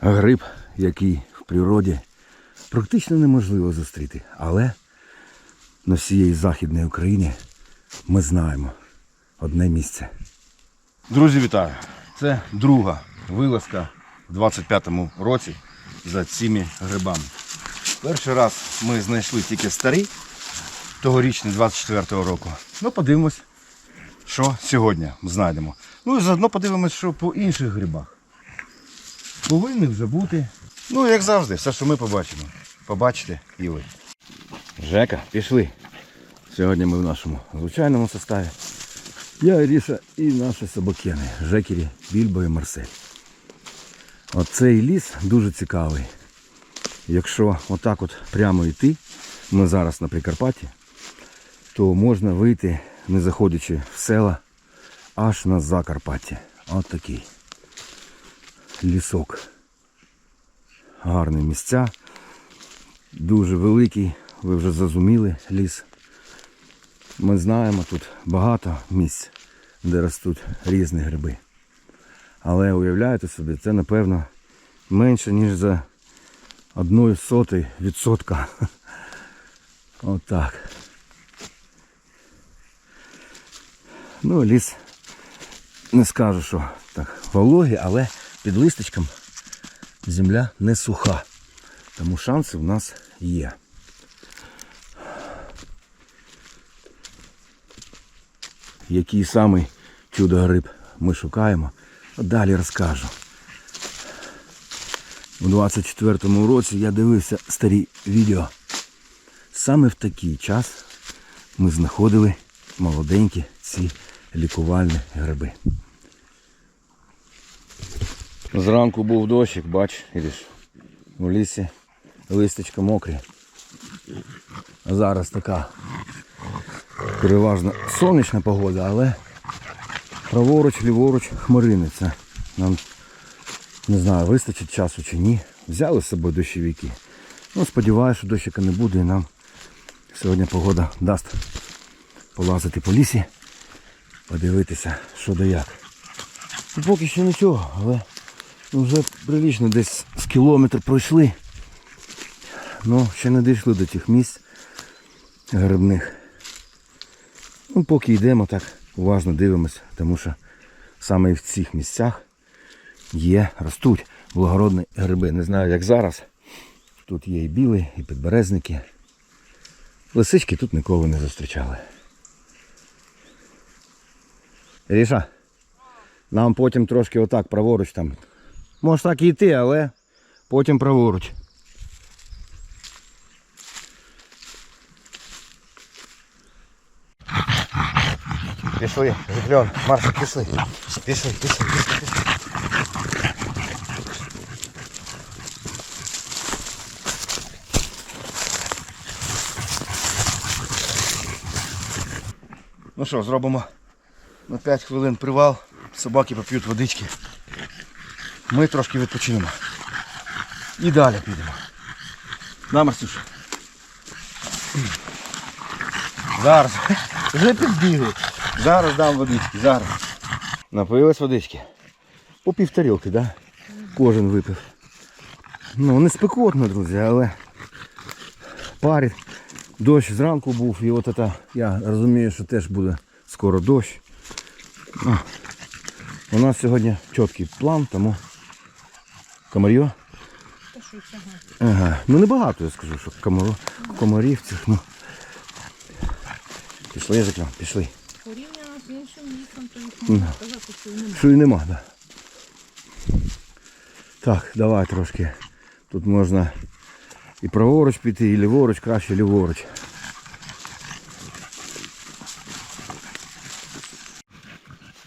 Гриб, який в природі практично неможливо зустріти. Але на всієї Західної України ми знаємо одне місце. Друзі, вітаю! Це друга вилазка в 25-му році за цими грибами. Перший раз ми знайшли тільки старі, тогорічні 24-го року. Ну, подивимось, що сьогодні знайдемо. Ну і заодно подивимось, що по інших грибах. Повинні вже бути. Ну, як завжди, все, що ми побачимо. Побачите і ви. Жека, пішли. Сьогодні ми в нашому звичайному составі. Я, Іріша і наші собакени. Жекері, Більбо і Марсель. Оцей ліс дуже цікавий. Якщо отак от прямо йти, ми зараз на Прикарпатті, то можна вийти, не заходячи в села, аж на Закарпатті. От лісок. Гарні місця. Дуже великий, ви вже зрозуміли ліс. Ми знаємо тут багато місць, де ростуть різні гриби. Але уявляєте собі, це напевно менше, ніж за одною сотою відсотка. Отак. Ну, ліс не скажу, що так вологий, але під листочком земля не суха. Тому шанси в нас є. Який самий чудо-гриб ми шукаємо, далі розкажу. У 24-му році я дивився старі відео. Саме в такий час ми знаходили молоденькі ці лікувальні гриби. Зранку був дощик, бач, ідеш у лісі листочка мокрі. Зараз така переважно сонячна погода, але праворуч, ліворуч хмарини. Це нам не знаю, вистачить часу чи ні. Взяли з собою дощовики. Ну, сподіваюся, що дощика не буде і нам сьогодні погода дасть полазити по лісі, подивитися, що да як. Ну, поки що нічого, але вже прилічно десь з кілометр пройшли. Ну, ще не дійшли до тих місць грибних. Ну, поки йдемо так, уважно дивимося, тому що саме в цих місцях є, ростуть благородні гриби. Не знаю, як зараз. Тут є і білі, і підберезники. Лисички тут ніколи не зустрічали. Ріша, нам потім трошки отак праворуч там. Може так і йти, але потім праворуч. Пішли, Жикльон, Марсик, пішли. Пішли, пішли, пішли, пішли. Ну що, зробимо на 5 хвилин привал, собаки поп'ють водички. Ми трошки відпочинемо. І далі підемо. На, Марсюша. Зараз. Вже підбігли. Зараз дам водички, зараз. Напились водички. По пів тарілки, да? Кожен випив. Ну, не спекотно, друзі, але парить. Дощ зранку був і от це, я розумію, що теж буде скоро дощ. У нас сьогодні чіткий план, тому комарьо. Ага. Ну небагато я скажу, що комаро, комарів цих, ну. Пішли, Жекля, пішли. Порівняно з іншим лісом, то їх можна сказати, що і немає. Що і нема, да. Так, давай трошки. Тут можна і праворуч піти, і ліворуч, краще ліворуч.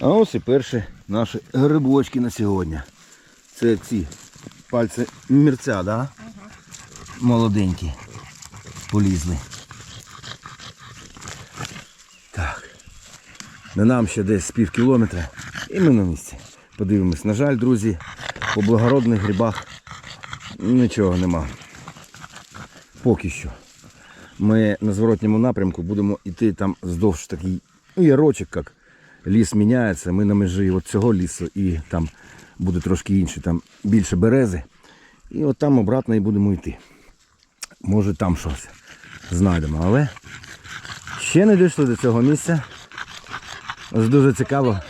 А ось і перші наші грибочки на сьогодні. Це ці пальці мірця, да? Молоденькі. Полізли. Так. На нам ще десь пів кілометра і ми на місці. Подивимось. На жаль, друзі, по благородних грибах нічого нема. Поки що. Ми на зворотньому напрямку будемо йти там вздовж такий ярочок, як ліс міняється. Ми на межі от цього лісу і там буде трошки інший, там більше берези. І от там обратно і будемо йти. Може там щось знайдемо, але ще не дійшли до цього місця. Ось дуже цікаво.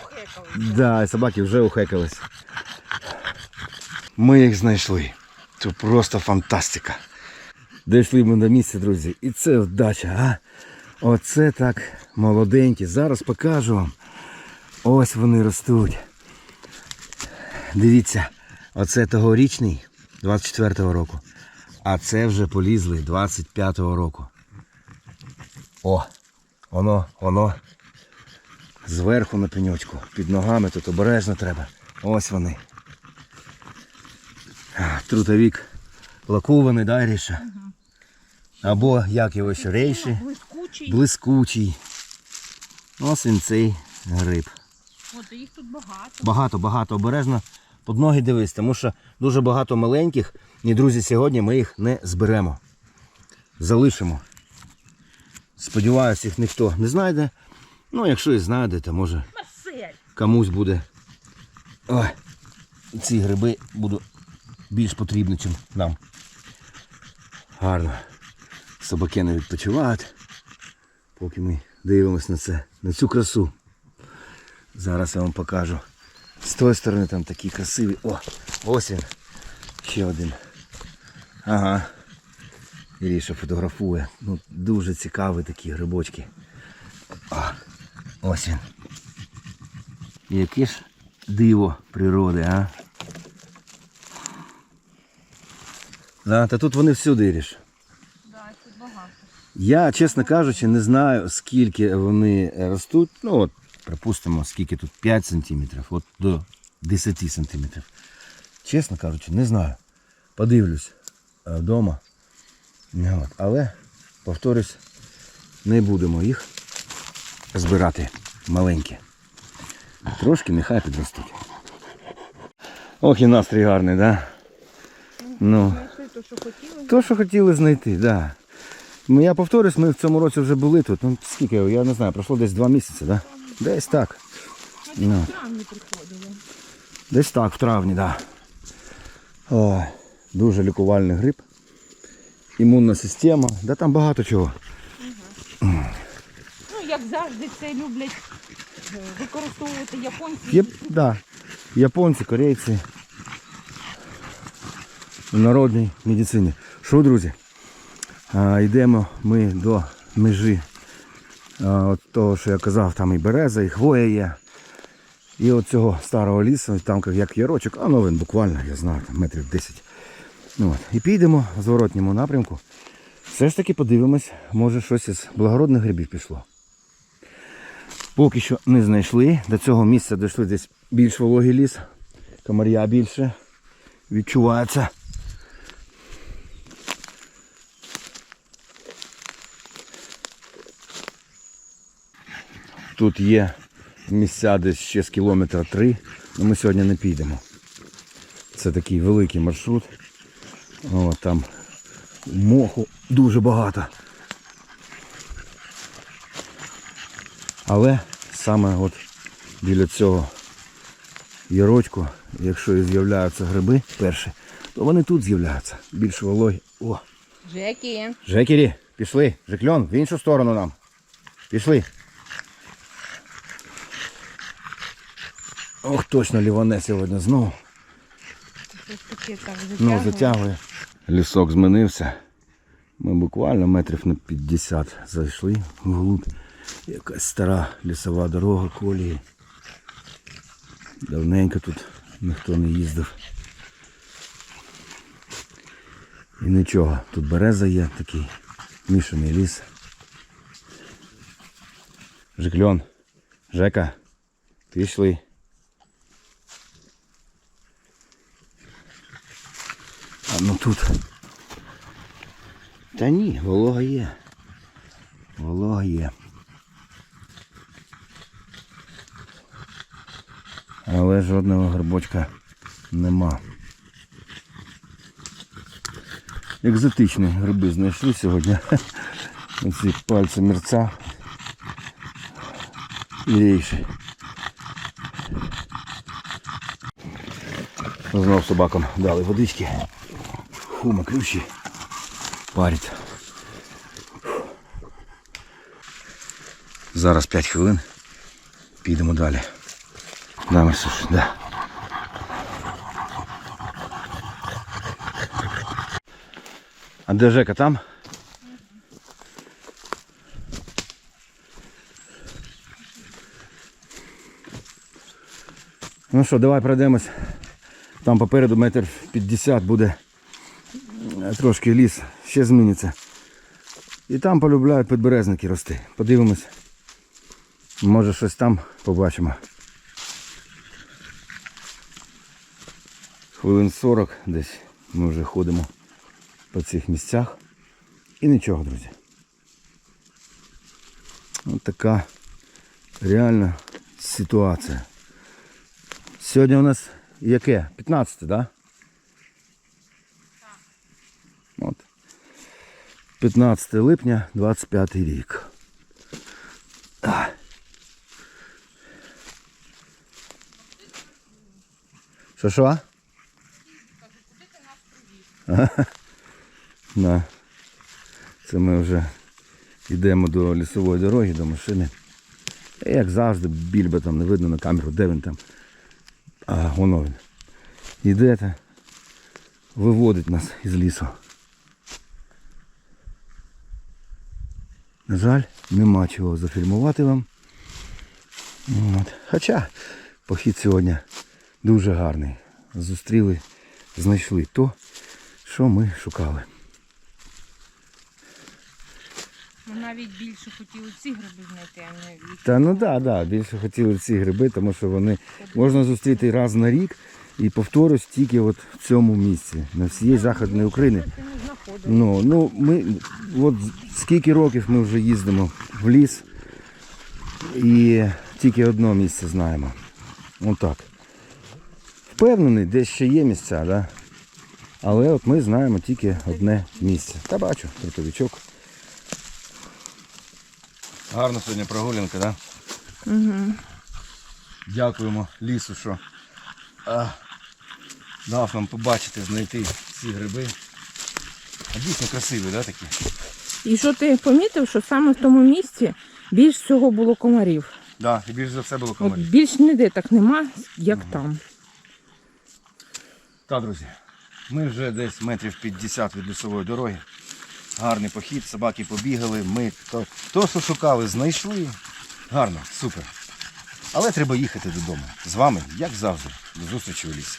Да, і собаки вже ухекались. Ми їх знайшли. Це просто фантастика. Дійшли ми до місця, друзі. І це вдача, а? Оце так молоденькі. Зараз покажу вам. Ось вони ростуть. Дивіться, оце тогорічний 24-го року. А це вже полізли 25-го року. О, воно, воно. Зверху на пеньочку. Під ногами тут обережно треба. Ось вони. Трутовік лакований, да, Ріша? Або як його ще рейші, Блискучий. блискучий. Ось він цей гриб. От їх тут багато. Багато, багато обережно під ноги дивись, тому що дуже багато маленьких. І, друзі, сьогодні ми їх не зберемо. Залишимо. Сподіваюсь, їх ніхто не знайде. Ну, якщо і знайде, то може комусь буде. Ой, ці гриби будуть більш потрібні, ніж нам. Гарно. Собаки не відпочивають. Поки ми дивимося на це, на цю красу. Зараз я вам покажу. З тої сторони там такі красиві. О, ось він. Ще один. Ага. Іріша фотографує. Ну, дуже цікаві такі грибочки. А, ось він. Яке ж диво природи, а? Да, та тут вони всюди Іріш. Да, тут багато. Я, чесно кажучи, не знаю, скільки вони ростуть. Ну, от, припустимо, скільки тут 5 сантиметрів, от до 10 сантиметрів. Чесно кажучи, не знаю. Подивлюсь е, вдома. Але, повторюсь, не будемо їх збирати маленькі. Трошки нехай підростуть. Ох і настрій гарний, так? Да? Ну. Що хотіли. То, що хотіли знайти, так. Да. Ну, я повторюсь, ми в цьому році вже були тут. Ну, скільки, я не знаю, пройшло десь два місяці, да? Десь так. Ну. в травні приходили. Десь так, в травні, так. Да. Дуже лікувальний гриб. Імунна система, да там багато чого. Ну, як завжди, це люблять е, використовувати японці. Є, да. Японці, корейці. В народній медицині. Що, друзі? А, йдемо ми до межі от того, що я казав, там і береза, і хвоя є. І от цього старого лісу, там як ярочок, а ну буквально, я знаю, там метрів 10. Ну, от. І підемо в зворотньому напрямку. Все ж таки подивимось, може щось із благородних грибів пішло. Поки що не знайшли. До цього місця дійшли десь більш вологий ліс. Комар'я більше відчувається. Тут є місця десь ще з кілометра три, але ми сьогодні не підемо. Це такий великий маршрут. О, там моху дуже багато. Але саме от біля цього ярочку, якщо і з'являються гриби перші, то вони тут з'являються. Більш вологі. О, Жекі. Жекері, пішли. Жекльон, в іншу сторону нам. Пішли. Ох, точно ліване сьогодні знову. Ну, затягує. Лісок змінився. Ми буквально метрів на 50 зайшли вглуб. Якась стара лісова дорога колії. Давненько тут ніхто не їздив. І нічого, тут береза є такий мішаний ліс. Жикльон, Жека, пішли. Ну тут. Та ні, волога є. Волога є. Але жодного грибочка нема. Екзотичні гриби знайшли сьогодні. Оці пальці мерця. І рейші. Знов собакам дали водички. Фу, мокрющий. Парить. Зараз 5 хвилин. Підемо далі. Да, Марсуш, да. А де Жека там? Ну що, давай пройдемось. Там попереду метр 50 буде трошки ліс, ще зміниться. І там полюбляють підберезники рости. Подивимось. Може щось там побачимо. Хвилин 40 десь ми вже ходимо по цих місцях. І нічого, друзі. Ось така реальна ситуація. Сьогодні у нас яке? 15, так? Да? 15 липня 25 рік. Що що? На. Це ми вже йдемо до лісової дороги, до машини. І як завжди, більба там не видно на камеру, де він там. А, воно він. Іде та виводить нас із лісу. На жаль, нема чого зафільмувати вам. От. Хоча похід сьогодні дуже гарний. Зустріли, знайшли то, що ми шукали. Ми навіть більше хотіли ці гриби знайти, а не їх. Та ну да, да, більше хотіли ці гриби, тому що вони можна зустріти раз на рік і повторюсь тільки от в цьому місці, на. Ти не знаходив. Ну, ну ми от скільки років ми вже їздимо в ліс і тільки одне місце знаємо. Отак. Впевнений, де ще є місця, да? але от ми знаємо тільки одне місце. Та бачу, трутовичок. Гарна сьогодні прогулянка, так? Да? Угу. Дякуємо лісу, що а, дав нам побачити, знайти ці гриби. А дійсно красиві, да, такі? І що ти помітив, що саме в тому місці більш всього було комарів. Да, і більш за все було От більш ніде так нема, як там. Так, друзі, ми вже десь метрів 50 від лісової дороги. Гарний похід, собаки побігали, ми то, то що шукали, знайшли. Гарно, супер. Але треба їхати додому. З вами, як завжди, до зустрічі у лісі.